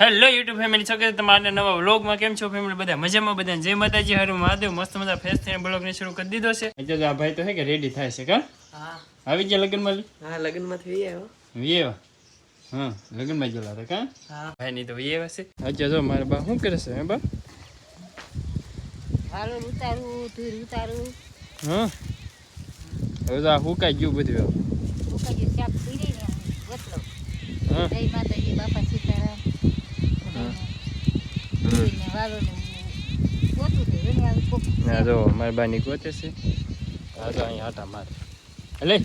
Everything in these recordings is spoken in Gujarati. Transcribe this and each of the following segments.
હેલો યુટ્યુબ ફેમિલી છો કે તમારા નવા વ્લોગમાં. કેમ છો ફેમિલી બધા મજામાં? બધા જય માતાજી. હરું મહાદેવ. મસ્ત મજા ફેસ થઈને બ્લોગને શરૂ કરી દીધો છે. એટલે આ ભાઈ તો હે કે રેડી થાય છે કા? હા. આવી ગયા લગ્નમાં હા લગ્નમાં થઈ આવ્યો. વિયેવા હા લગ્નમાં ગયેલા હતા કા? હા. ભાઈ ની તો વિયેવા છે. અચ્છા જો મારા બા શું કરે છે હે બા? હાલો ઉતારું તીર ઉતારું. હા હવે તો આ હુકાઈ ગયું બધું હવે. ઉકાજી શાક પીરી ને વતલો હા જય માતાજી બાપા ને જો, મારી બા ની ગોતે છે હા તો અહીંયા આટા મારે. લે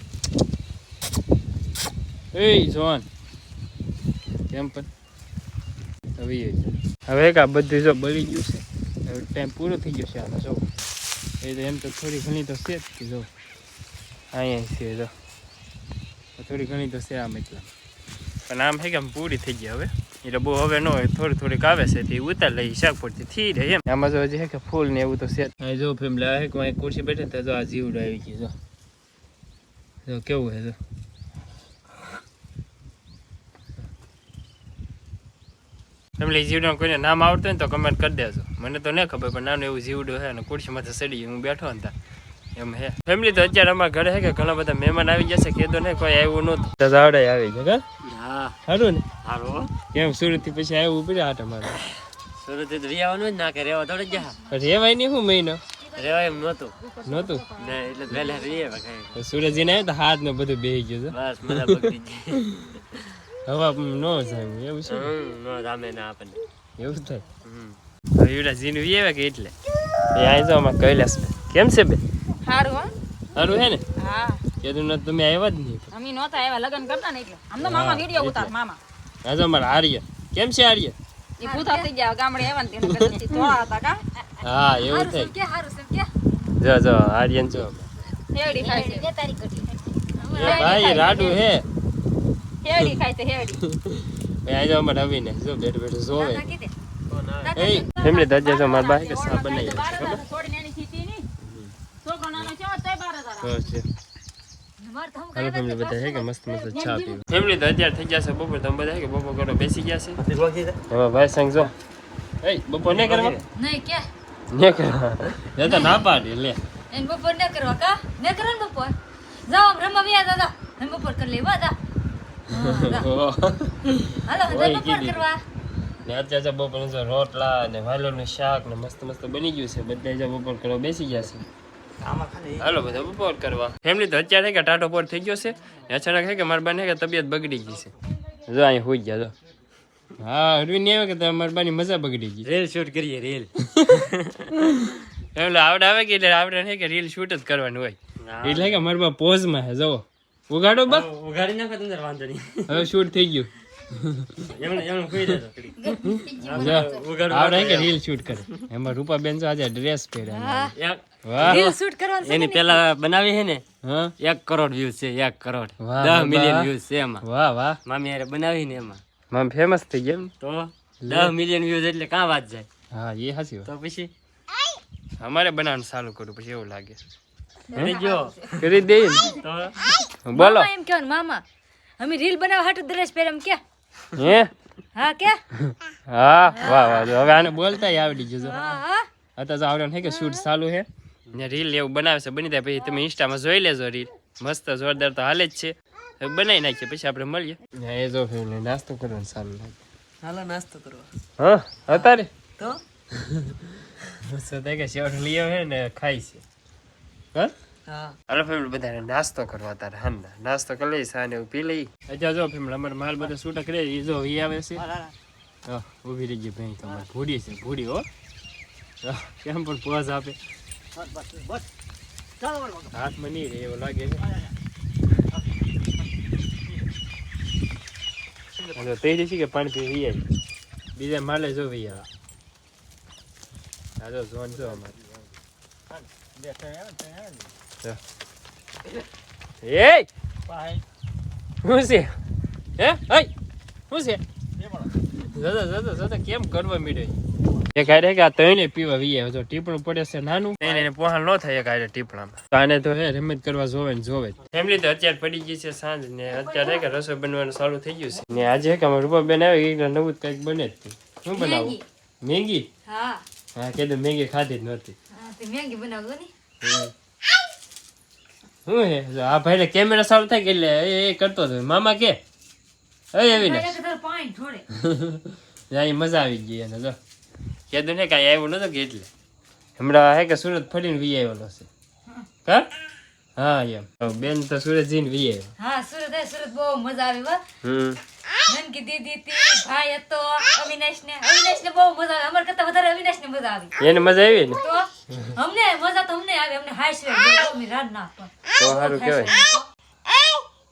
એ જોન કેમ પણ? હવે હવે કા બધું જો બળી ગયું છે. હવે ટાઈમ પૂરો થઈ ગયો છે આનો, જો. એ તો એમ તો થોડી ઘણી તો છે જ કે જો. અહીંયા છે, જો. થોડી ઘણી તો છે આમ એટલા. પણ આમ છે કે આમ પૂરી થઈ ગઈ હવે? એટલે બહુ હવે ન હોય થોડી થોડીક આવે છે તે ઉતાર લઈ શાક પડતી થી રહે એમ. આમાં જો હજી કે ફૂલ ને એવું તો છે. અહીં જો ફેમિલી આ છે કે અહીં ખુરશી બેઠે તો જો આ જીવડો આવી ગયો જો. જો કેવું હે જો. ફેમિલી જીવડો કોઈને નામ આવડતું હોય ને તો કમેન્ટ કરી દેજો. મને તો નહીં ખબર પણ નાનું એવું જીવડું છે અને ખુરશીમાંથી સડી ગયું. હું બેઠો ને ત્યાં. એમ હે. ફેમિલી તો અત્યારે અમારા ઘરે હે કે ઘણા બધા મહેમાન આવી જશે કીધું ને કોઈ આવ્યું નહોતું. તો આવડે આવી છે હા. સારું ને? હારો કેમ સુરતથી પછી આવ્યું ઉપર આટા તમારે સુરતથી રહેવાનું જ ના કે રહેવા થોડે જા રહેવાય નહીં હું મહિનો? રહેવાય એમ નહોતું. નહોતું? ને એટલે પહેલા રહીએ કઈ. તો સુરતજી ને તો હાથ ને બધું બેહી ગયું બસ મજા બગડી ગઈ. છે હવા નો જાય એવું છે? નો જામે ના આપણને. એવું થાય? હમ. હવે એવડા એવા કે એટલે? એ આવી જાવમાં કૈલાસ કેમ છે બે હારું હો. સારું હે ને? હા. કીધું ન તમે આવ્યા જ નહીં. અમે નહોતા આવ્યા લગન કરતા ને એટલે. આમ તો મામા વિડિયો ઉતાર મામા. જો અમારા આર્ય. કેમ છે આર્ય? એ ભૂતા થઈ ગયા ગામડે આવ્યા ને તેના કરતા થોડા હતા કા? હા એવું થઈ કે હારું છે કે જો જો આર્યન જો. હેડી ખાય છે. બે તારી કટી એ ભાઈ રાડુ હે. હેડી ખાય છે હેડી ભાઈ આ અમાર રવિને જો બેઠો બેઠો જોવે. ફેમિલી દજ્જા જો મારા બાઈ કે સાબ બનાવી છે ખબર છોડી નાની થીતી ની છોકરો નાનો છે તોય બાર હજાર તો છે હાલો ફેમિલી બધા છે કે મસ્ત મસ્ત ચા પીવું. ફેમિલી તો અત્યારે થઈ ગયા છે બપોર તમે બધા કે બપોર કરો બેસી ગયા છે. હવે ભાઈ સંગ જો. એ બપોર ને કરવા? નહીં કે? ને કરવા. એ તો ના પાડી લે. એન બપોર ન કરવા કા? ન કરો ને બપોર? જાઓ આમ રમવા વ્યા દાદા એમ બપોર કરી લેવા દા હાલો બપોર કરવા. ને અત્યારે બપોર રોટલા ને વાલોનું શાક ને મસ્ત મસ્ત બની ગયું છે. બધા બપોર કરવા બેસી ગયા છે. હાલો બધા બપોર કરવા. ફેમિલી તો અત્યારે કે ટાટો પોર થઈ ગયો છે. ને અચાનક છે કે મારા બાને કે તબિયત બગડી ગઈ છે. જો અહીં હોઈ ગયા જો. હા અરવિંદ નહીં આવે કે તમારી બાની મજા બગડી ગઈ. રેલ શૂટ કરીએ રેલ એટલે આવડે આવે કે એટલે આવડે નહીં કે રીલ શૂટ જ કરવાનું હોય. એટલે કે મારા બા પોઝમાં છે જુઓ ઉગાડો બા. ઉઘાડી નાખો તમને વાંધો નહીં. હવે શૂટ થઈ ગયું. એમને એમને કોઈ દેતો જો, આવડે કે રીલ શૂટ કરે. એમાં રૂપાબેન જો આજે ડ્રેસ પહેર્યા એક શૂટ કરવાનું એની પેલા બનાવી છે ને એક કરોડ વ્યૂઝ છે એક કરોડ. દસ મિલિયન વ્યૂઝ છે એમાં. વાહ વાહ. મામી યારે બનાવી ને એમાં. મામ ફેમસ થઈ ગયા તો દસ મિલિયન વ્યૂઝ એટલે કાં વાત જાય? હા એ હાચી વાત. તો પછી? અમારે બનાવવાનું ચાલુ કરું પછી એવું લાગે. કરી જો કરી દઈએ તો? બોલો. એમ કેવાનું મામા અમે રીલ બનાવવા હાટુ ડ્રેસ પહેરમ કે. હે? હા કે? હા વાહ વાહ હવે આને બોલતા આવડી ગયું હા હા. અત્યારે તો આવડે કે શૂટ ચાલુ છે ને રીલ એવું બનાવે છે. બની જાય પછી તમે ઇન્સ્ટામાં જોઈ લેજો રીલ મસ્ત જોરદાર તો હાલે જ છે. બનાવી નાખીએ પછી આપણે મળીએ. એ જો ફેમિલી નાસ્તો કરવાનું સારું લાગે. હાલો નાસ્તો કરવા. હા અત્યારે તો? કે શેવટ લઈ આવે ને ખાય છે. હા? હા. હાલો ફેમિલી બધાને નાસ્તો કરવા તારે હા નાસ્તો કરી લઈ સા ને એવું પી લઈ. અત્યારે જો ફેમિલી અમારે માલ બધા છૂટા કરે એ જો આવે છે. હા ઊભી રહી ગઈ ભાઈ તમારે ભૂડી છે ભૂડી હો કેમ પણ પોઝ આપે. હાથમાં નહીં રે એવું લાગે છે તે જશે કે પાણી પી બીજા માલે જો ભાઈ હા જો ઝોન જો અમારે. શું છે? હે? હઈ શું છે? જતો જતો જતા કેમ કરવા મીડ્યો એક આરે કે આ ત્રણે પીવા વીએ. જો ટીપણું પડે છે નાનું. એને એને પોહાણ ન થાય એક આરે ટીપણામાં. તો આને તો હે રમત કરવા જોવે ને જોવે ફેમિલી તો અત્યારે પડી ગઈ છે સાંજ ને અત્યારે કે રસોઈ બનવાનું ચાલુ થઈ ગયું છે. ને આજે કે અમારા રૂપા બેન આવે કે નવું કંઈક બને જ શું બનાવું? મેગી. મેગી હા હા કીધું મેગી ખાધી જ નહોતી. હા તે મેગી બનાવજો ને. શું હે? જો આ ભાઈને કેમેરા ચાલુ થાય કે એટલે એ એ કરતો હતો મામા કે? એ એવી ને. ભાઈ કે પાણી છોડે અહીં મજા આવી ગઈ એને જો. કીધું ને કાંઈ આવ્યું નતો કે એટલે? હમણાં હે કે સુરત ફરીને વી આવેલો છે. હા? એમ. બેન તો સુરત જઈને વી આવ્યો. હા સુરત હે, સુરત બહુ મજા આવી વા હમ. દીદી ભાઈ હતો અવિનાશ ને અવિનાશ ને બહુ મજા આવી. અમાર કરતા વધારે અવિનાશ ને મજા આવી. એને મજા આવી ને? તો અમને મજા તો અમને આવે અમને હાઈ છે બહુ રાત ના તો સારું કહેવાય.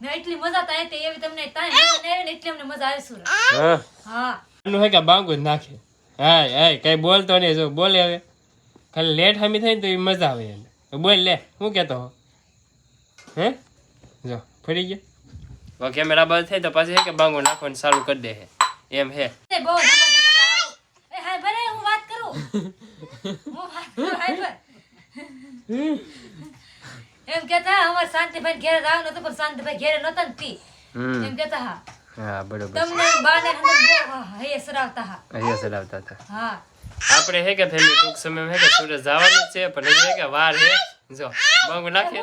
ને એટલી મજા તો આવી એવી તમને તાઈ મજા ને એટલી અમને મજા આવી સુરત. હા. હા. એનું હે કે બાંગુ નાખે. હા હા કઈ બોલતો નહીં. જો બોલે હવે. ખાલી લેટ હમી થાય ને તો એ મજા આવે એને. બોલ લે હું કહેતો હો હે? જો ફરી ગયા. કેમેરા બંધ થાય તો પાછી કે બાંગુ નાખવાનું ચાલુ કરી દે એમ હે. એ બહુ ધમાકા તમે આવો. એ હાય ભલે હું વાત કરું. હું વાત કરું હાય ભલે. એમ કેતા અમાર શાંતિભાઈ ઘેરે આવ નતો પણ શાંતિભાઈ ઘેરે નતા ને તી. એમ કેતા હા. હા બરોબર તમને બાને હંદર બહુ હૈયે સરાવતા હા. અહીંયા હતા. હા. આપણે હે કે ફેમિલી ટૂંક સમયમાં હે કે સુરત જવાનું છે પણ હજી કે વાર હે. જો બાંગુ નાખે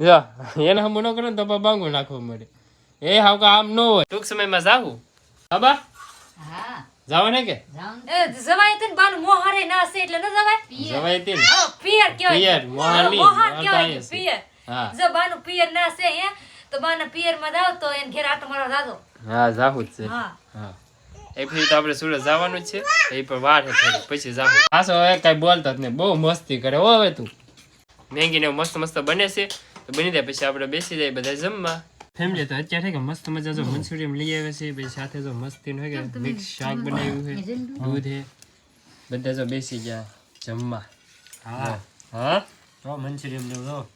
જો એને હમ ન કરે તો બાંગુ નાખવું મળે. એ હાવ કે આમ ન હોય. ટૂંક સમયમાં જાવું. બાબા હા. જાવ ને કે? એ જવાય તો બાનું મોહારે ના છે એટલે ન જવાય? જવાય તે પિયર કહેવાય. પિયર, મોહાર મોહાર મોહાર કહેવાય તો અહીંયા છે. પિયર. જો બાનું પિયર ના હશે હે તો બાના પિયરમાં જાવ તો એને ઘેર આટો મારવા જાજો. હા જાવું જ છે. હા. એ તો આપણે સુરત જવાનું જ છે. એ પણ વાર છે પછી જાવું. પાછો હવે કઈ બોલતો જ નહીં. બહુ મસ્તી કરે હો હવે તું. મેગી ને મસ્ત મસ્ત બને છે. તો બની જાય પછી આપણે બેસી જાય બધા જમવા. ફેમિલી તો અત્યારે કે મસ્ત મજા જો મંચુરિયમ લઈ આવે છે. પછી સાથે જો મસ્તી નું હોય કે મિક્સ શાક બનાવ્યું છે દૂધ હે. બધા જો બેસી ગયા જમવા. હા. હા? તો મંચુરિયન લેવું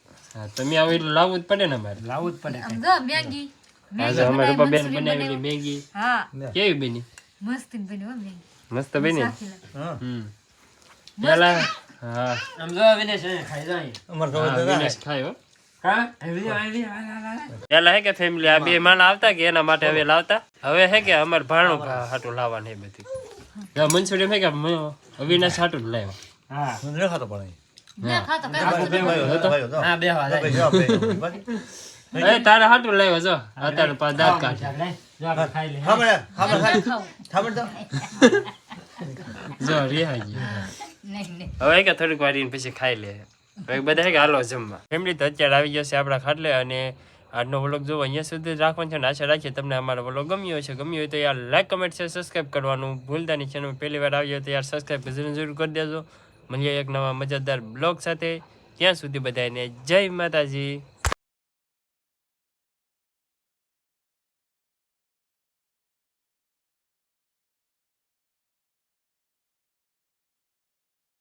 તમે આવું એટલે લાવવું જ પડે ને અમારે. લાવવું જ પડે આમ જો મેગી. હા અમારે રૂપા બેન બનાવેલી મેગી. હા. કેવી બની? મસ્ત બની હો મેગી. મસ્ત બની? હા. હમ. પેલા હા. આમ જો વિનેશ ખાઈ જાય વિનેશ ખાય હો. આવી જા, આ, આ, આ. પેલા હે કે ફેમિલી આ બે માણ આવતા કે એના માટે હવે લાવતા? હવે હે કે અમાર ભાણું હાટું લાવવાનું એ બધું. મંચુરિયન હે કે મ- અવિનાશ હાટું લાવ્યો? હા ખાતો કઈ તારે હાટું લાવ્યો છો અત્યારે પાછા દાંત કાઢે. જો રિહાઈ ગયું. નહીં નહીં. હવે કે થોડીક વાર પછી ખાઈ લે. હવે બધા કે હાલો જમવા. ફેમિલી તો અત્યારે આવી જશે આપણા ખાટલે અને આજનો વ્લોગ જો અહીંયા સુધી રાખવાનું રાખવાનો છે અને આશા રાખીએ તમને અમારો વ્લોગ ગમ્યો હશે. ગમ્યો હોય તો યાર લાઈક કમેન્ટ છે સબસ્ક્રાઈબ કરવાનું ભૂલતા નહીં. ચેનલ પહેલી વાર આવી હોય તો યાર સબસ્ક્રાઈબ જરૂર જરૂર કરી દેજો. મળીએ એક નવા મજાદાર બ્લોગ સાથે. ત્યાં સુધી બધાને જય માતાજી.